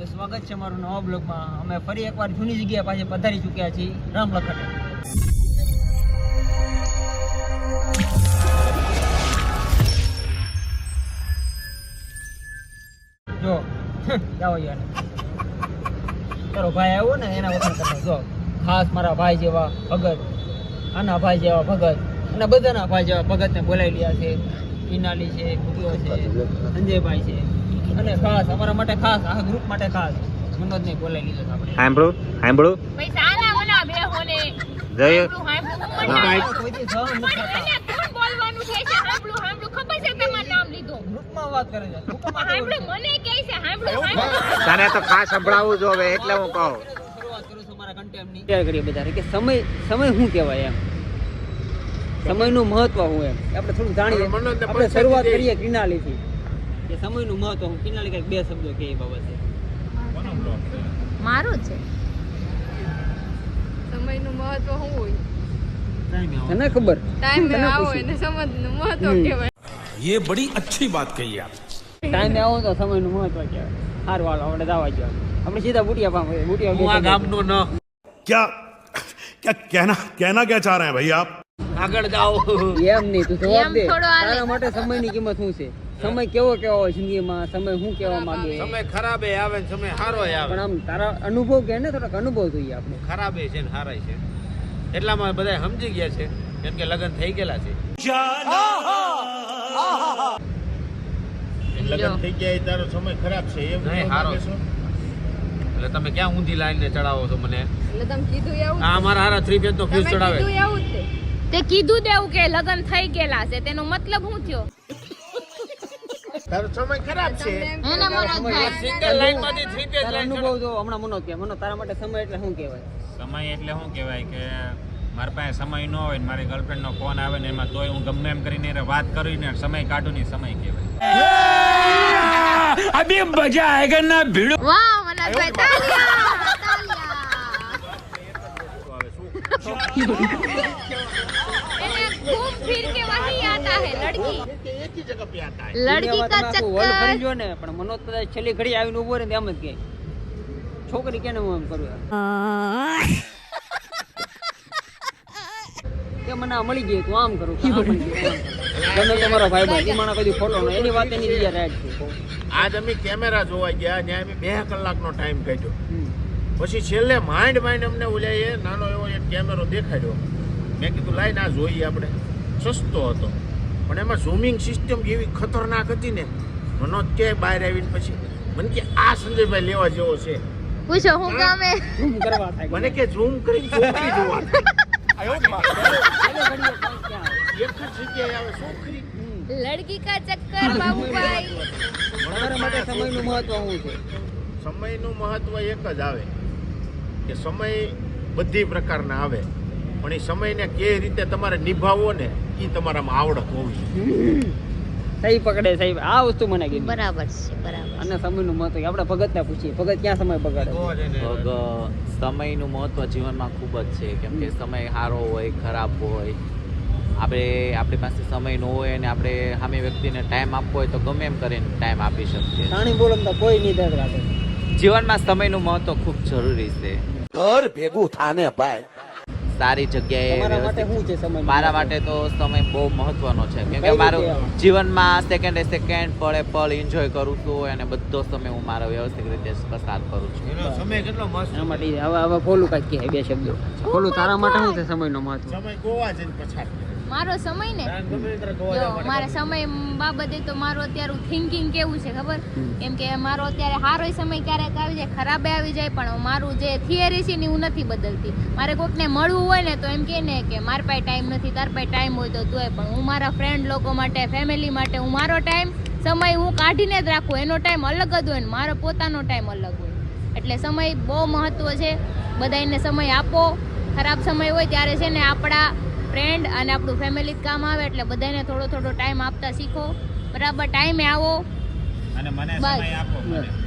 તો સ્વાગત છે મારું નવા બ્લોગમાં. અમે ફરી એકવાર જૂની જગ્યાએ પાછી પધારી ચૂક્યા છીએ રામલખને. જો જાઓ યાર તારો ભાઈ આવ્યો ને, એના વખાણ તમે જો, ખાસ મારા ભાઈ જેવા ભગત, આના ભાઈ જેવા ભગત, અને બધાના ભાઈ જેવા ભગતને બોલાવી લીધા છે. ઈનાલી છે ભૂપિયો છે સંજયભાઈ છે. અને ખાસ અમારા માટે ખાસ આ ગ્રુપ માટે ખાસ. મનોજને બોલાવી લીધો આપણે. સાંભળું સાંભળું પૈસા આના મના બે હોને જય બોલવાનું છે? હાંભળું હાંભળું ખબર છે તમારું નામ લીધું? ગ્રુપમાં વાત કરે છે. છે? મને કહે છે હાંભળું હાંભળું. તને તો ખાસ સંભળાવું જો હવે એટલે હું કહું. શરૂઆત કરું છું મારા કન્ટેન્ટની શેર કરીએ બધા કે સમય સમય શું કહેવાય એમ? સમયનું મહત્વ શું એમ આપણે થોડું જાણીએ આપણે શરૂઆત કરીએ કિનાલીથી કે સમયનું મહત્વ હું કિનાલી કંઈક બે શબ્દો કે એ બાબતે મારું છે સમયનું મહત્વ શું હોય તને ખબર ટાઈમ તને આવો પૂછ્યું. એને સમજનું મહત્વ હમ. કહેવાય ये બડી अच्छी बात कही आप ટાઈમે આવો તો સમયનું મહત્વ કહેવાય હાર વાળો આપણે દાવા જો આપણે સીધા બુટિયા પામ બુટિયા હું આ ગામનો ન क्या क्या कहना कहना क्या चाह रहे हैं भाई आप આગળ જાઓ. એમ નહીં તું જવાબ દે. તારા માટે સમયની કિંમત શું છે? સમય કેવો કેવો હોય જિંદગીમાં? સમય શું કેવા માંગે? સમય ખરાબ આવે ને સમય સારો આવે. પણ આમ તારા અનુભવ કે ને થોડાક અનુભવ જોઈએ આપણે. ખરાબ છે ને સારા છે. એટલામાં બધા સમજી ગયા છે કેમ કે લગ્ન થઈ ગયેલા છે. લ્યો. થઈ ગયા તારો સમય ખરાબ છે એમ નહીં, સારો છે. એટલે તમે ક્યાં ઊંધી લાઈન ને ચડાવો છો મને? એટલે તમે કીધું એવું આ અમારા હારા થ્રી પેજ નો ફ્યુઝ ચડાવે. તે કીધું દેવું કે લગ્ન થઈ ગયેલા છે. તેનો મતલબ શું થયો? તારો સમય ખરાબ છે. એને મનોજભાઈ સિંગલ લાઈનમાંથી થ્રી પેજ લાઈન અનુભવ જો હમણાં મનો કે મનો તારા માટે સમય એટલે શું કહેવાય? સમય એટલે શું કહેવાય કે મારા પાસે સમય ન હોય ને મારી ગર્લફ્રેન્ડનો ફોન આવે ને એમાં તોય હું ગમે એમ કરીને એને વાત કરીને સમય કાઢું ને સમય કહેવાય. અભી મજા આયેગા ના ભીડ? વાહ મનોજભાઈ તાલિયા છોકરી કેને હું એમ કરું? મને મળી ગઈ તું આમ કરું કે આ મળી ગઈ, તું આમ કરું. ગમે તમારો ભાઈ ભાઈ માણસ કદી ખોટો ન એની વાત એની રીત રાઈટ છે. આજ અમે કેમેરા જોવા ગયા ત્યાં અમે બે કલાકનો ટાઈમ કાઢ્યો. પછી છેલ્લે માઇન્ડ માઇન્ડ અમને ઓલાએ નાનો એવો એક કેમેરો દેખાડ્યો. મેં કીધું લાઈન આ જોઈએ આપણે. સસ્તો હતો. પણ એમાં ઝૂમિંગ સિસ્ટમ એવી ખતરનાક હતી ને મનોજ કે બહાર આવીને પછી મને કે આ સંજયભાઈ લેવા જેવો છે. પૂછો હું કામે ઝૂમ કરવા થાય. મને કે ઝૂમ કરી છોકરી જોવા? એક જ જગ્યાએ આવે છોકરી. લડકી કા ચક્કર બાબુભાઈ? માટે સમયનું મહત્વ શું છે? સમયનું મહત્વ એક જ આવે. કે સમય બધી પ્રકારના આવે. પણ એ સમયને કે રીતે તમારે નિભાવવો ને એ તમારામાં આવડત હોવી સહી પકડે સહી આ વસ્તુ મને કીધી બરાબર છે બરાબર અને સમયનું મહત્વ આપણે ભગતને પૂછીએ. ભગત ક્યાં સમય બગાડે ભગત સમયનું મહત્વ જીવનમાં ખૂબ જ છે. કેમ કે સમય સારો હોય ખરાબ હોય. આપણે આપણી પાસે સમય ન હોય અને આપણે સામે વ્યક્તિને ટાઈમ આપવો હોય તો ગમે એમ કરીને ટાઈમ આપી શકીએ. પાણી બોલમ તો કોઈ નહીં દર્દ રાખે. જીવનમાં સમયનું મહત્વ ખૂબ જરૂરી છે. ઘર ભેગું થાને ભાઈ. સારી જગ્યાએ તમારા માટે વ્યવસ્થિત- શું છે સમય મારા માટે તો સમય બહુ મહત્વનો છે. કેમ કે મારું? જીવનમાં સેકન્ડે સેકન્ડ પળે પળ એન્જોય કરું છું અને બધો સમય હું મારો વ્યવસ્થિત રીતે પસાર કરું છું. સમય કેટલો મસ્ત એના માટે હવે હવે ફોલું કાંઈક કહે બે શબ્દો. ફોલું તારા માટે શું છે સમયનો મહત્વ? સમય ગોવા જઈને પછાડ. મારો સમય ને? મારા સમય બાબતે તો મારું અત્યારે થિંકિંગ કેવું છે ખબર? કેમ એમ કે મારો અત્યારે સારો સમય ક્યારેક આવી જાય ખરાબે આવી જાય પણ મારું જે થિયરી છે ને હું નથી બદલતી. મારે કોકને મળવું હોય ને તો એમ કે ને કે મારા પાસે ટાઈમ નથી તાર પાસે ટાઈમ હોય તો તોય પણ હું મારા ફ્રેન્ડ લોકો માટે ફેમિલી માટે હું મારો ટાઈમ સમય હું કાઢીને જ રાખું. એનો ટાઈમ અલગ જ હોય ને મારો પોતાનો ટાઈમ અલગ હોય. એટલે સમય બહુ મહત્વ છે. બધાને સમય આપો. ખરાબ સમય હોય ત્યારે છે ને આપણા ફ્રેન્ડ અને આપણું ફેમિલી કામ આવે એટલે બધાને થોડો થોડો ટાઈમ આપતા શીખો. બરાબર ટાઈમે આવો. અને મને સમય આપો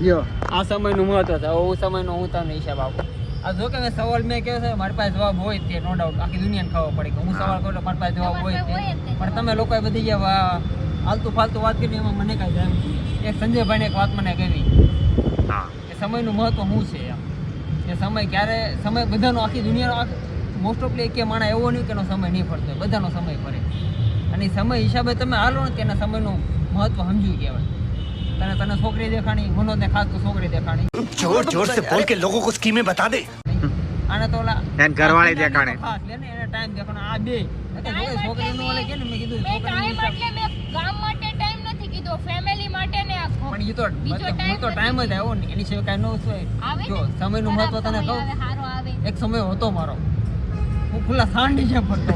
યો આ સમયનું મહત્વ છે. હું સમયનો હું તમને હિસાબ આપું. આ જો કે મેં સવાલ મેં કહ્યું છે મારી પાસે જવાબ હોય તે નો ડાઉટ આખી દુનિયાને ખબર પડે કે હું સવાલ કરું મારી પાસે જવાબ હોય તે. પણ તમે લોકોએ બધી જે વા- આલતુ ફાલતુ વાત કરી એમાં મને કાંઈ જાય એક સંજયભાઈને એક વાત મને કહેવી. હા. કે સમયનું મહત્વ શું છે એમ? કે સમય ક્યારે સમય બધાનો આખી દુનિયાનો મોસ્ટ ઓફલી એક માણસ એવો નહીં કે એનો સમય નહીં ફરતો હોય. બધાનો સમય ફરે. અને સમય હિસાબે તમે હાલો ને તેના સમયનું મહત્વ સમજ્યું કહેવાય. તને તને છોકરી દેખાણી મનોજને ખાસ તો છોકરી દેખાણી. જોર જોર સે બોલ કે લોકો કો સ્કીમે બતા દે. આને તો ઓલા એન ઘરવાળી દેખાણે. ખાસ લે ને એને ટાઈમ દેખાણો. આ બે. છોકરીનું ઓલે કે ને મેં કીધું ટાઈમ એટલે મેં ગામ માટે ટાઈમ નથી કીધો ફેમિલી માટે ને આખો. પણ ઈ તો બીજો ટાઈમ તો ટાઈમ જ આવ્યો ને એની સિવાય કાઈ ન હોય. જો સમયનું મહત્વ તને કહું? એક સમય હતો મારો. ખુલ્લા સાંડી છે ફરતો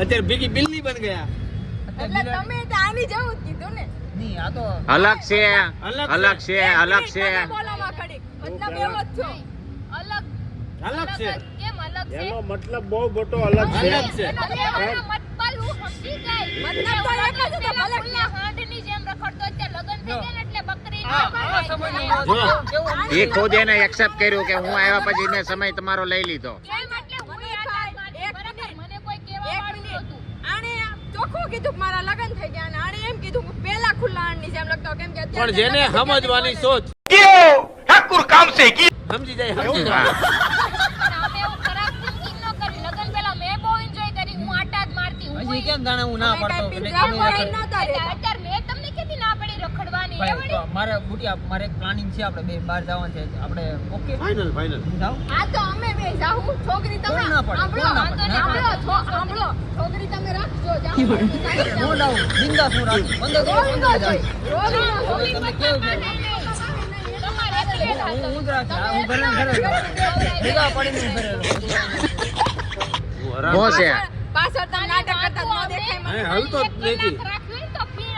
અત્યારે બીજી બિલ્લી બન ગયા. અત્યારે બિલાડી- તમે તો આની જેવું જ કીધું ને. નહીં, આ તો અલગ છે. અલગ અલગ છે અલગ છે. તમે બોલામાં ખડી. મતલબ એવો જ છો. અલગ અલગ છે. કેમ અલગ છે? એનો મતલબ બહુ મોટો અલગ છે. અલગ છે. મતલબ હું સમજી ગઈ. મતલબ તો એક જ હતો, પેલા હાંડની જેમ રખડતો, અત્યારે લગ્ન થઈ ગયા એ ખુદ એને એક્સેપ્ટ કર્યું કે હું આવ્યા પછી ને સમય તમારો લઈ લીધો. પણ જેને સમજવાની સોચ ઠાકુર કામ છે સમજી જાય સમજી જાય. હું. ના પડતો ભાઈ, તો મારે બુટિયા મારે એક પ્લાનિંગ છે આપણે બે બહાર જવાનું છે. આપણે ઓકે? ફાઇનલ ફાઇનલ જાઓ આ તો અમે બે જાહું છોકરી તમે આપણો આપણો સાંભળો છોકરી તમે રાખજો જાઓ. હું જાઉં. બિંદા શું રાખું. પંદર દિવસ પંદર જાઉં રોજ તમે મત કેવું? હું જ રાખી હું ઘરે ઘરે ભેગા પડીને ઘરે રહું. છે. પાછળ તમે નાટક કરતા ન દેખાય મને. હે, હલતો નથી. કલાક રાખવી ને તો ફીણ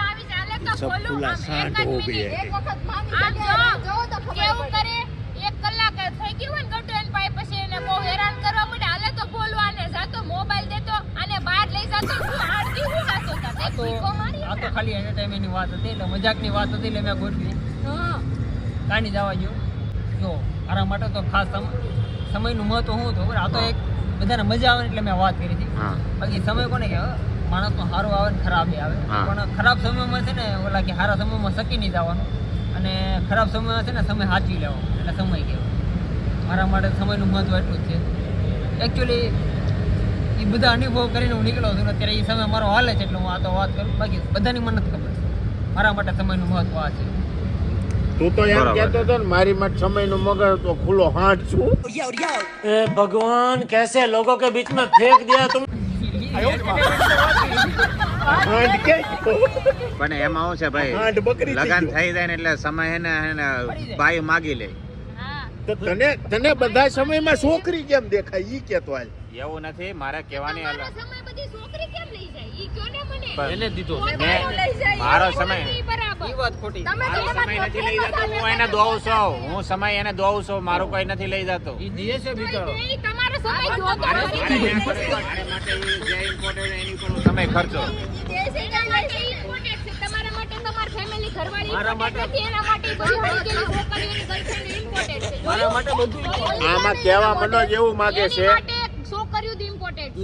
કેવું કરે? એક કલાક થઈ ગયું હોય ને ગટુ એને પાઈ પછી એને બહુ હેરાન કરવા મળે હાલે તો બોલવાને જાતો મોબાઈલ દેતો અને બહાર લઈ જાતો હું હાડતી હું હાથો આ તો આ ખાલી એન્ટરટેનમેન્ટની વાત હતી એટલે મજાકની વાત હતી એટલે મેં ગોઠવી. હા. કાંઈ જવા ગયું જો મારા માટે તો ખાસ સમ- સમયનું મહત્વ શું હતું આ તો એક બધાને મજા આવે ને એટલે મેં વાત કરી હતી. બાકી સમય કોને કહેવાય માણસનો સારું આવે ને ખરાબ આવે. પણ ખરાબ સમયમાં છે ને ઓલા કે સારા સમયમાં શકી નહીં જવાનું. અને ખરાબ સમય છે ને સમય સાચવી લેવો એટલે સમય કહેવાય. મારા માટે સમયનું મહત્વ એટલું જ છે. એકચ્યુઅલી એ બધા અનુભવ કરીને હું નીકળો છું અત્યારે એ સમય મારો હાલે છે એટલે હું આ તો વાત કરું. બાકી બધાની મને નથી છે. મારા માટે સમયનું મહત્વ આ છે. તું તો એમ કહેતો હતો ને મારી માટે સમય નો મગજ તો ખુલ્લો હાટ છું. ભગવાન કેસે લોકો કે બીચમાં ફેંક દિયા તું? પણ એમાં શું છે ભાઈ લગન થઈ જાય ને એટલે સમય એને ને ભાઈ બાઈ માગી લે. તો તને તને બધા સમયમાં છોકરી કેમ દેખાય? ઈ કેતો હાલ. એવું નથી મારે કહેવાની અલગ. હાલ સમય બધી છોકરી કેમ લઈ જાય? ઈ કયો ને મને? પણ એને દીધો. મારો સમય. વાત ખોટી. મારો સમય નથી લઈ જતો હું એને દોઉં છું. હું સમય એને દોઉં છું મારું કઈ નથી લઈ જતો. ઈ છે બિચારો. ખર્ચો. બધી બધું આમાં કેવા મનોજ એવું માગે છે.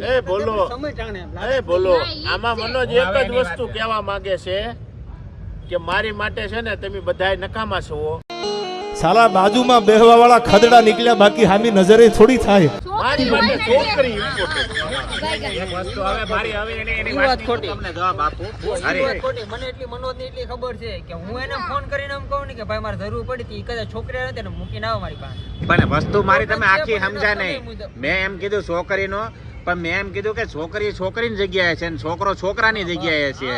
એ બોલો. બોલો. આમાં મનોજ એક જ વસ્તુ કેવા માંગે છે કે મારી માટે છે ને તમે બધાય નકામા છો. સાલા બાજુમાં બેહવા વાળા ખદડા નીકળ્યા બાકી હામી નજરે થોડી થાય. વસ્તુ મારી હવે એની એની ઈ વાત વાતની હું ખોટી. તમને જવાબ આપું એ અરે વાત ખોટી. મને એટલી મનોજની એટલી ખબર છે કે હું એને ફોન કરીને એમ કહું ને કે ભાઈ મારે જરૂર પડી હતી. ઈ છોકરી આવે ને તેને મૂકીને મારી પાસે. પણ વસ્તુ મારી તમે આખી સમજા નહીં. મેં એમ કીધું છોકરીનો પણ મેં એમ કીધું કે છોકરી છોકરીની જગ્યાએ છે ને છોકરો છોકરાની જગ્યાએ છે.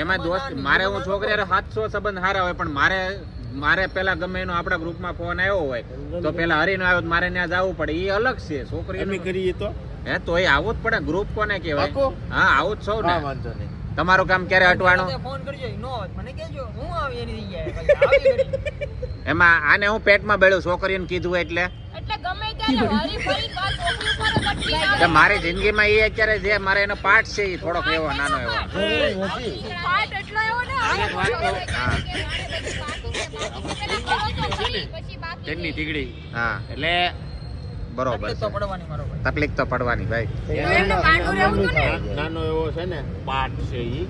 એમાં દોસ્ત મારે હું છોકરી સાતસો સંબંધ હારા હોય પણ મારે મારે પેલા ગમે એનો આપણા ગ્રુપમાં ફોન આવ્યો હોય તો પેલા હરીનો આવ્યો મારે ત્યાં જવું પડે. એ અલગ છે છોકરી કરીએ તો? હે તો એ આવું જ પડે. ગ્રુપ કોને કહેવાય? હા આવું જ સૌ હા ને વાંધો નહીં. તમારું કામ ક્યારે હટવાનું ફોન કરજો નો મને કહેજો. હું આવી એની જગ્યાએ? આવી કરી. એમાં આને હું પેટમાં બેળું છોકરીને કીધું એટલે. મારી જિંદગીમાં એ અત્યારે જે મારે એનો પાર્ટ છે એ થોડોક એવો નાનો એવો. તેમની એટલો હા. તેની તીગડી હા. એટલે બરોબર તકલીફ તો પડવાની ભાઈ તકલીફ તો પડવાની ભાઈ. એમને પાટું રહેવું હતું ને? ના- નાનો એવો છે ને પાઠ છે એ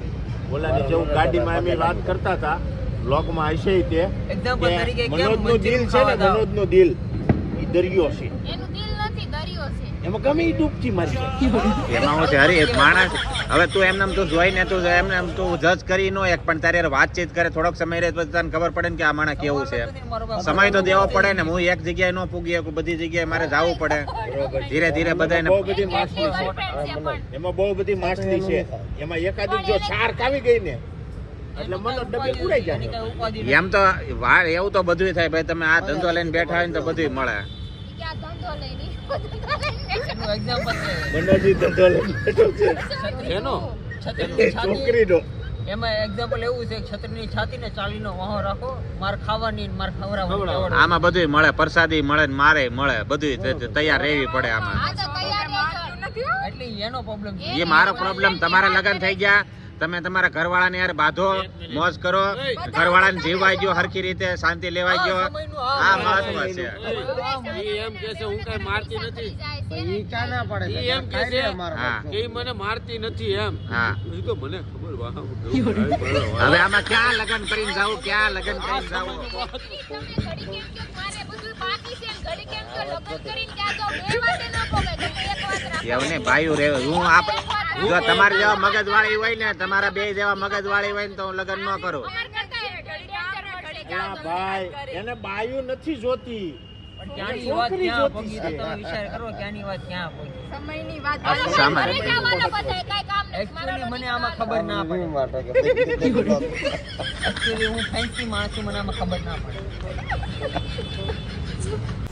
ઓલાની જેવું ગાડીમાં અમે વાત કરતા હતા. બ્લોગમાં હશે તે. કે મનોજનું દિલ છે ને મનોજનું દિલ. એ દરિયો છે. એનું દિલ નથી દરિયો છે. એમાં ગમે ઈ ડૂબકી મારી એમાં હું છે હરી એક માણસ હવે તું એમને એમ તું જોઈને તું એમને એમ તું જજ કરી નો એક પણ તારે વાતચીત કરે થોડોક સમય રહે પછી તને ખબર પડે ને કે આ માણસ કેવું છે. સમય તો દેવો પડે ને હું એક જગ્યાએ ન પૂગી શકું બધી જગ્યાએ મારે જવું પડે. ધીરે ધીરે બધાને બહુ બધી એમની છે. એમાં બહુ બધી માછલી છે. એમાં એકાદી જો શાર્ક આવી ગઈ ને એટલે મનો ડબે ઉડાઈ જાય. એમ તો વાર એવું તો બધું થાય ભાઈ તમે આ ધંધો લઈને બેઠા હોય ને તો બધું મળે છે. મનોજી ધંધો લઈને બેઠો છે એનો છોકરીનો એમાં એક્ઝામ્પલ એવું છે કે છત્રીની છાતીને ચાલીનો વાહો રાખો માર ખાવાની માર ખવડાવવાની. આમાં બધુંય મળે પ્રસાદી મળે ને મારે મળે બધું તૈયાર રહેવી પડે આમાં આ તો તૈયાર રહેજો નથી હો. એટલે એનો પ્રોબ્લેમ છે એ મારો પ્રોબ્લેમ તમારા લગ્ન થઈ ગયા તમે તમારા ઘરવાળાને યાર બાંધો મોજ કરો. ઘરવાળાને જીવવા ગયો હરખી રીતે શાંતિ લેવા ગયો. આ મહત્વ છે. એમ કે છે હું કઈ મારતી નથી. જાય છે ને. ઈ એમ કે છે કે મને મારતી નથી એમ. હા. તો મને ખબર હવે આમાં ક્યાં લગ્ન કરીને જાવ ક્યાં લગ્ન કરીને જાવું ને ન એવું નહીં ભાઈઓ રે હું આપ જો તમારે જેવા મગજ વાળી હોય ને તમારા બે જેવા મગજ વાળી હોય ને તો હું લગ્ન ન કરું. ભાઈ એને બાયું નથી જોતી. પણ વાત ક્યાં જોતી પહોંચી તો છે. તમે વિચાર કરો ત્યાંની વાત ક્યાં પહોંચી સમયની વાત આ બરાબર. સામાન. ઘરે જવાના બધાય, કાંઈ કામ નથી. એકચ્યુઅલી મારો મને આમાં ખબર ના પડે. હું ફેન્સી માણસ છું મને આમાં ખબર ના પડે. soup.